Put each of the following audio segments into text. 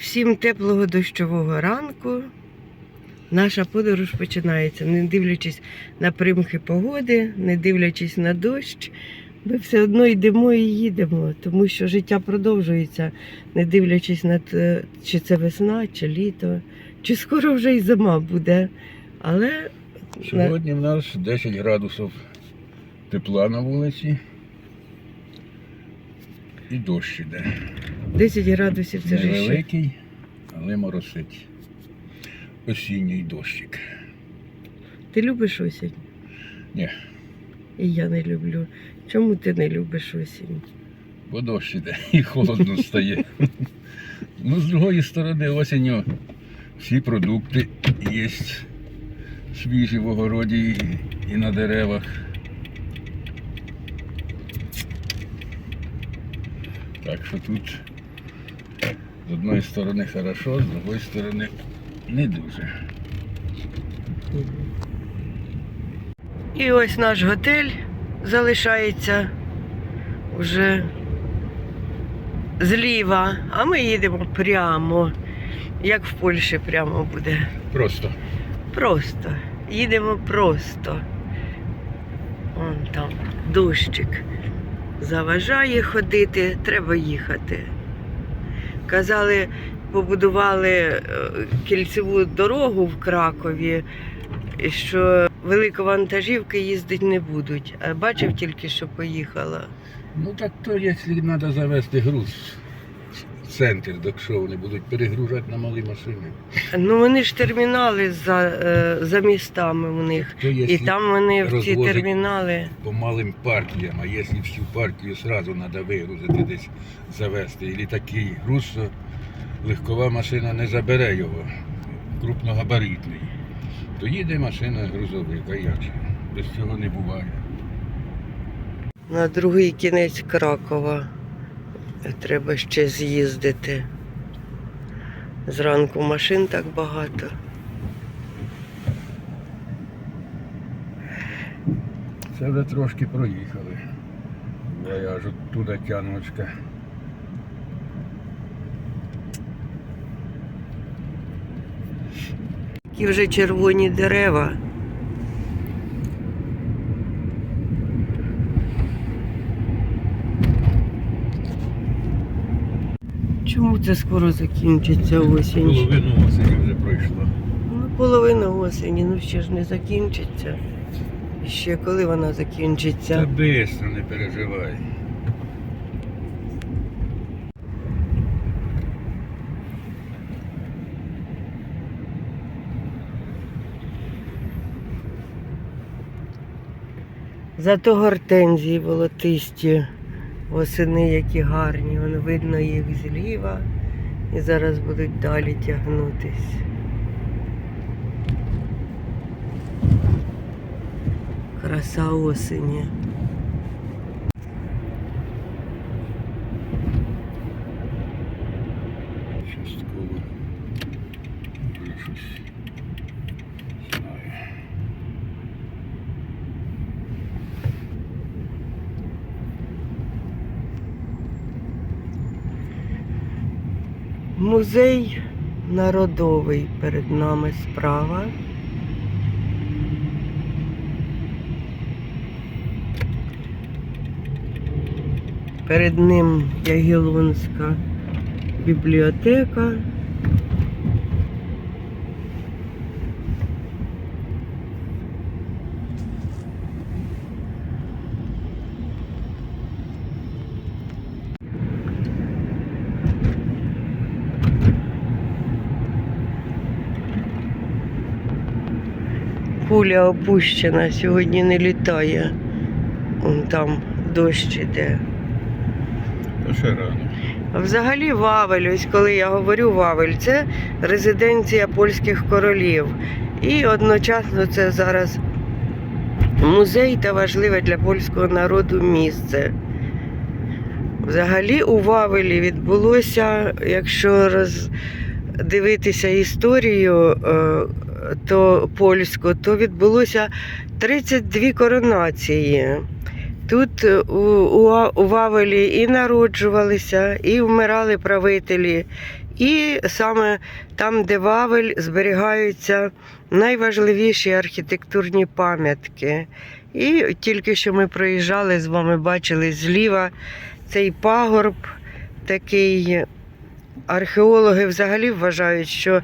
Всім теплого дощового ранку. Наша подорож починається, не дивлячись на примхи погоди, не дивлячись на дощ. Ми все одно йдемо і їдемо, тому що життя продовжується, не дивлячись на те, чи це весна, чи літо, чи скоро вже й зима буде. Але Сьогодні в нас 10 градусів тепла на вулиці. І дощ іде. 10 градусів це ж ще. Невеликий, але моросить. Осінній дощик. Ти любиш осінь? Ні. І я не люблю. Чому ти не любиш осінь? Бо дощ іде і холодно стає. Ну, з другої сторони, осінню всі продукти є свіжі в огороді і- і на деревах. Так що тут з одної сторони хорошо, з другої сторони не дуже. І ось наш готель залишається вже зліва, а ми їдемо прямо, як в Польщі прямо буде. Просто. Просто. Їдемо просто. Вон там дощик. Заважає ходити, треба їхати. Казали, побудували е, кільцеву дорогу в Кракові, що великовантажівки їздити не будуть. А бачив тільки, що поїхала. Ну так то, якщо треба завести груз центр, так що вони будуть перегружати на малі машини. Ну вони ж термінали за, е, за містами у них. То І там вони в ці термінали. по малим партіям, а якщо всю партію одразу треба вигрузити десь завести, і такий груз, легкова машина не забере його, крупногабаритний, то їде машина грузовика, як же? Без цього не буває. На другий кінець Кракова треба ще з'їздити. Зранку машин так багато. Це вже трошки проїхали. Я аж оттуда тянучка. Такі вже червоні дерева. Чому це скоро закінчиться осінь? Половину осені вже пройшло. Ну, половина осені, ну ще ж не закінчиться. Ще коли вона закінчиться? Та бистро, не переживай. Зато гортензії волотисті, восени які гарні. Вон видно їх зліва і зараз будуть далі тягнутись. Краса осені. Частково. Вже щось знаю. Музей народовий перед нами справа. Перед ним Ягілонська бібліотека. Пуля опущена, сьогодні не літає. Вон там дощ іде. Та ще рано. А Взагалі Вавель, ось коли я говорю Вавель, це резиденція польських королів. І одночасно це зараз музей та важливе для польського народу місце. Взагалі у Вавелі відбулося, якщо роздивитися історію е, то польську, то відбулося 32 коронації. Тут е, у, у, у Вавелі і народжувалися, і вмирали правителі, І саме там, де Вавель, зберігаються найважливіші архітектурні пам'ятки. І тільки що ми проїжджали з вами, бачили зліва цей пагорб такий. Археологи взагалі вважають, що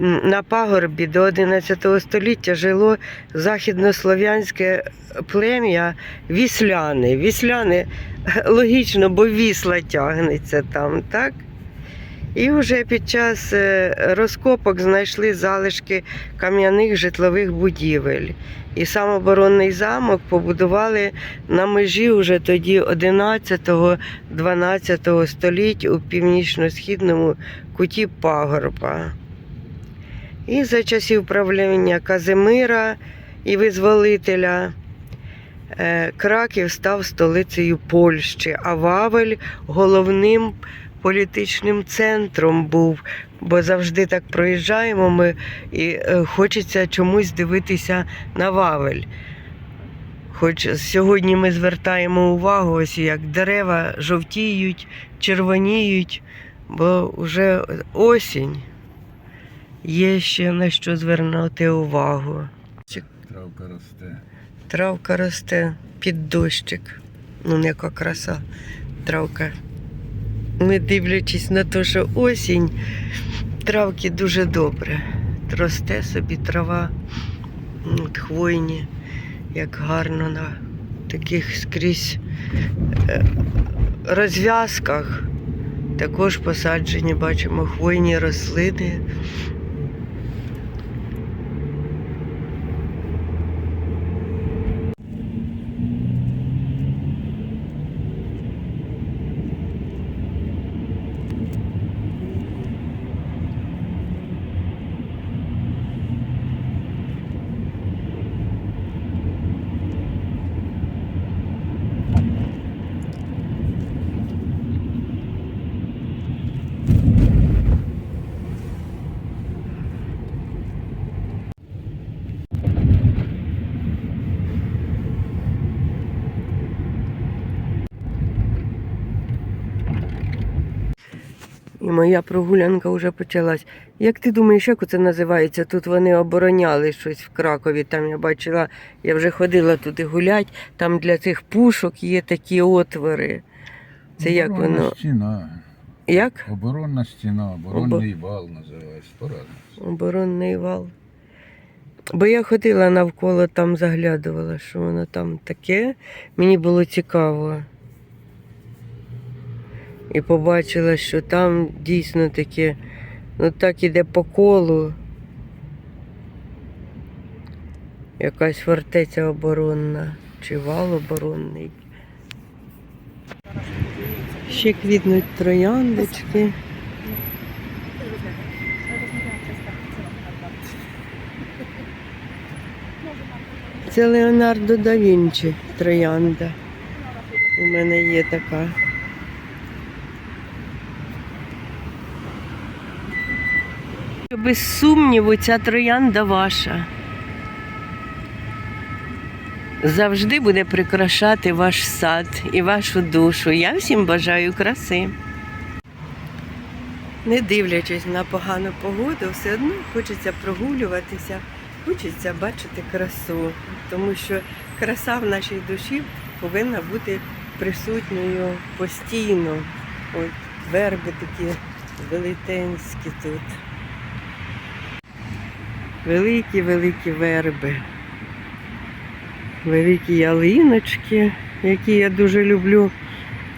на пагорбі до 11 століття жило західнослов'янське плем'я вісляни. Вісляни логічно, бо вісла тягнеться там, так? І вже під час е, розкопок знайшли залишки кам'яних житлових будівель. І сам оборонний замок побудували на межі вже тоді 11-12 століть у північно-східному куті пагорба. І за часів правління Казимира і визволителя е, Краків став столицею Польщі, а Вавель головним політичним центром був. Бо завжди так проїжджаємо ми і е, хочеться чомусь дивитися на Вавель. Хоч сьогодні ми звертаємо увагу, ось як дерева жовтіють, червоніють, бо вже осінь. Є ще на що звернути увагу. Травка росте. Травка росте під дощик. Ну, яка краса. Травка. Не дивлячись на те, що осінь, травки дуже добре. Росте собі трава, от хвойні, як гарно на таких скрізь е, розв'язках. Також посаджені, бачимо, хвойні рослини. І моя прогулянка вже почалась. Як ти думаєш, як це називається? Тут вони обороняли щось в Кракові. Там я бачила, я вже ходила туди гулять, там для цих пушок є такі отвори. Це як Оборонна воно? стіна. Як? Оборонна стіна, оборонний вал називається. Порадно. Оборонний вал. Бо я ходила навколо, там заглядувала, що воно там таке. Мені було цікаво. І побачила, що там дійсно таке, ну так іде по колу. Якась фортеця оборонна чи вал оборонний. Ще квітнуть трояндочки. Це Леонардо да Вінчі троянда. У мене є така. Без сумніву, ця троянда ваша. Завжди буде прикрашати ваш сад і вашу душу. Я всім бажаю краси. Не дивлячись на погану погоду, все одно хочеться прогулюватися, хочеться бачити красу, тому що краса в нашій душі повинна бути присутньою постійно. От верби такі велетенські тут. Великі-великі верби. Великі ялиночки, які я дуже люблю.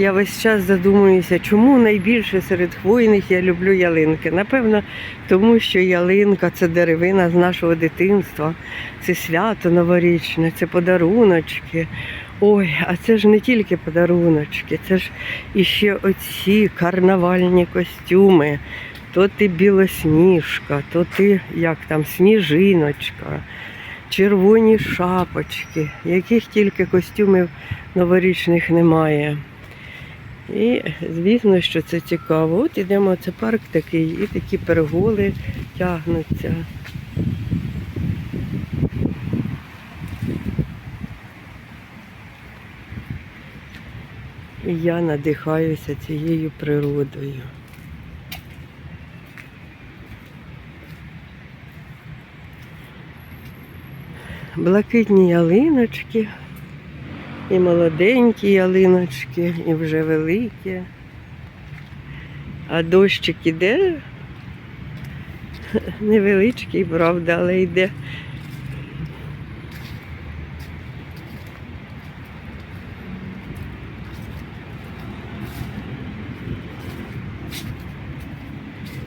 Я весь час задумуюся, чому найбільше серед хвойних я люблю ялинки. Напевно, тому що ялинка це деревина з нашого дитинства, це свято новорічне, це подаруночки. Ой, а це ж не тільки подаруночки, це ж іще оці карнавальні костюми. То ти білосніжка, то ти як там сніжиночка, червоні шапочки, яких тільки костюмів новорічних немає. І звісно, що це цікаво. От ідемо, це парк такий, і такі переголи тягнуться. І я надихаюся цією природою. Блакитні ялиночки, і молоденькі ялиночки, і вже великі. А дощик іде невеличкий, правда, але йде.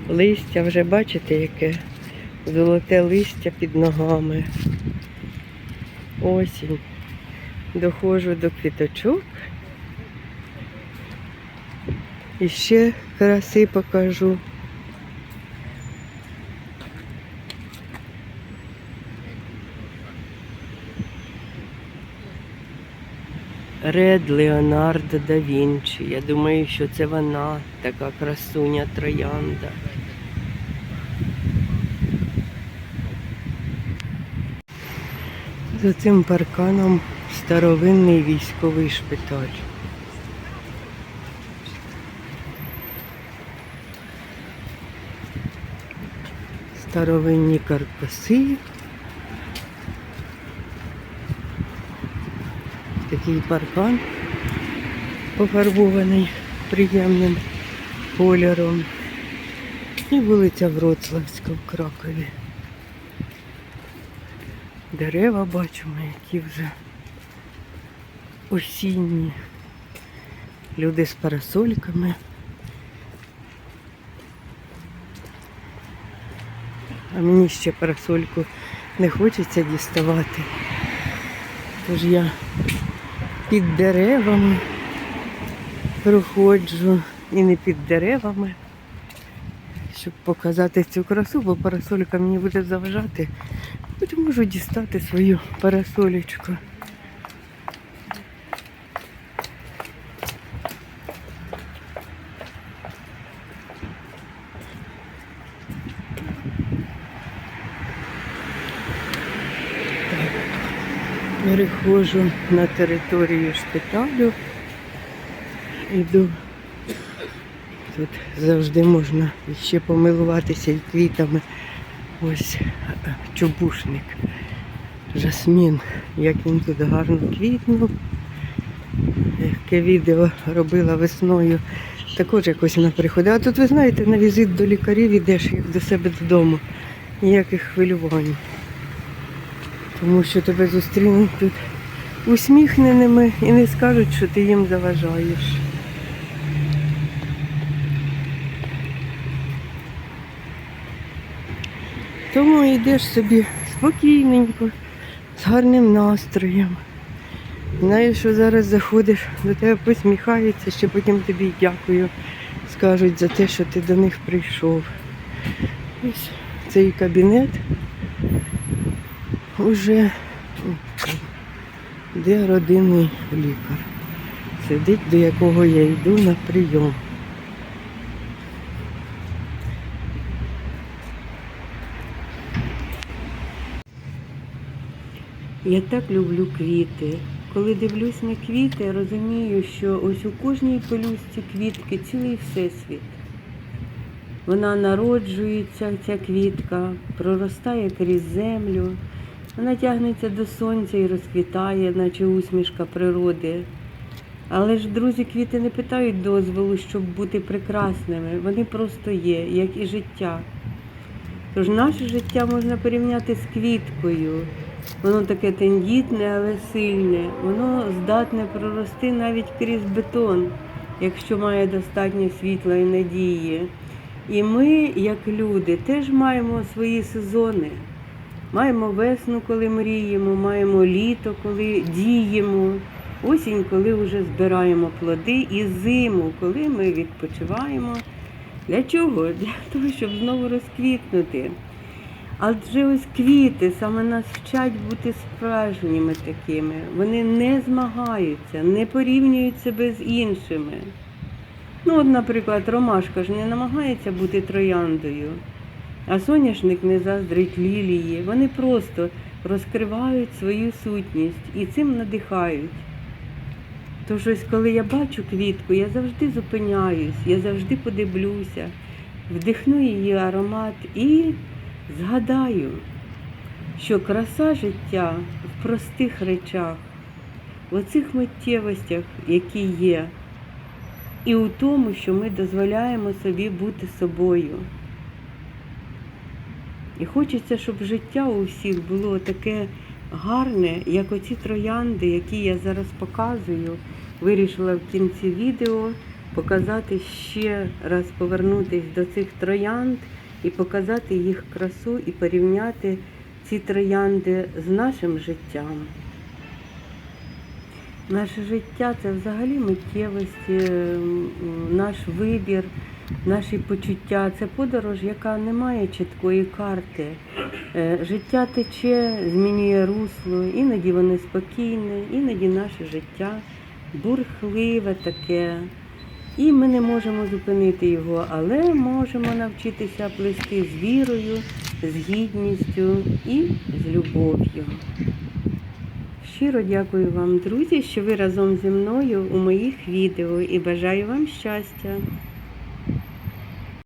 Листя вже бачите, яке золоте листя під ногами. Осінь. Доходжу до квіточок. І ще краси покажу. Ред Леонардо да Вінчі. Я думаю, що це вона, така красуня троянда. За цим парканом старовинний військовий шпиталь. Старовинні каркаси. Такий паркан пофарбований приємним кольором. І вулиця Вроцлавська в Кракові. Дерева бачимо, які вже осінні. Люди з парасольками. А мені ще парасольку не хочеться діставати. Тож я під деревами проходжу і не під деревами, щоб показати цю красу, бо парасолька мені буде заважати. Хоч можу дістати свою парасолечку. Переходжу на територію шпиталю. Іду. Тут завжди можна ще помилуватися і квітами. Ось чубушник, жасмін, як він тут гарно квітнув. Яке відео робила весною, також якось вона приходила. А тут, ви знаєте, на візит до лікарів ідеш як до себе додому. Ніяких хвилювань. Тому що тебе зустрінуть тут усміхненими і не скажуть, що ти їм заважаєш. Тому йдеш собі спокійненько, з гарним настроєм. Знаєш, що зараз заходиш, до тебе посміхаються, ще потім тобі дякую. Скажуть за те, що ти до них прийшов. Ось цей кабінет уже де родинний лікар. Сидить, до якого я йду на прийом. Я так люблю квіти. Коли дивлюсь на квіти, розумію, що ось у кожній пелюстці квітки цілий всесвіт. Вона народжується, ця квітка, проростає крізь землю, вона тягнеться до сонця і розквітає, наче усмішка природи. Але ж, друзі, квіти не питають дозволу, щоб бути прекрасними. Вони просто є, як і життя. Тож наше життя можна порівняти з квіткою. Воно таке тендітне, але сильне. Воно здатне прорости навіть крізь бетон, якщо має достатньо світла і надії. І ми, як люди, теж маємо свої сезони. Маємо весну, коли мріємо, маємо літо, коли діємо, осінь, коли вже збираємо плоди, і зиму, коли ми відпочиваємо. Для чого? Для того, щоб знову розквітнути. Адже ось квіти саме нас вчать бути справжніми такими. Вони не змагаються, не порівнюють себе з іншими. Ну, от, наприклад, ромашка ж не намагається бути трояндою, а соняшник не заздрить лілії. Вони просто розкривають свою сутність і цим надихають. Тож ось коли я бачу квітку, я завжди зупиняюсь, я завжди подивлюся, вдихну її аромат і згадаю, що краса життя в простих речах, в оцих миттєвостях, які є, і у тому, що ми дозволяємо собі бути собою. І хочеться, щоб життя у всіх було таке гарне, як оці троянди, які я зараз показую. Вирішила в кінці відео показати ще раз повернутися до цих троянд і показати їх красу і порівняти ці троянди з нашим життям. Наше життя це взагалі миттєвості, наш вибір, наші почуття. Це подорож, яка не має чіткої карти. Е, Життя тече, змінює русло, іноді воно спокійне, іноді наше життя бурхливе таке. І ми не можемо зупинити його, але можемо навчитися плести з вірою, з гідністю і з любов'ю. Щиро дякую вам, друзі, що ви разом зі мною у моїх відео і бажаю вам щастя.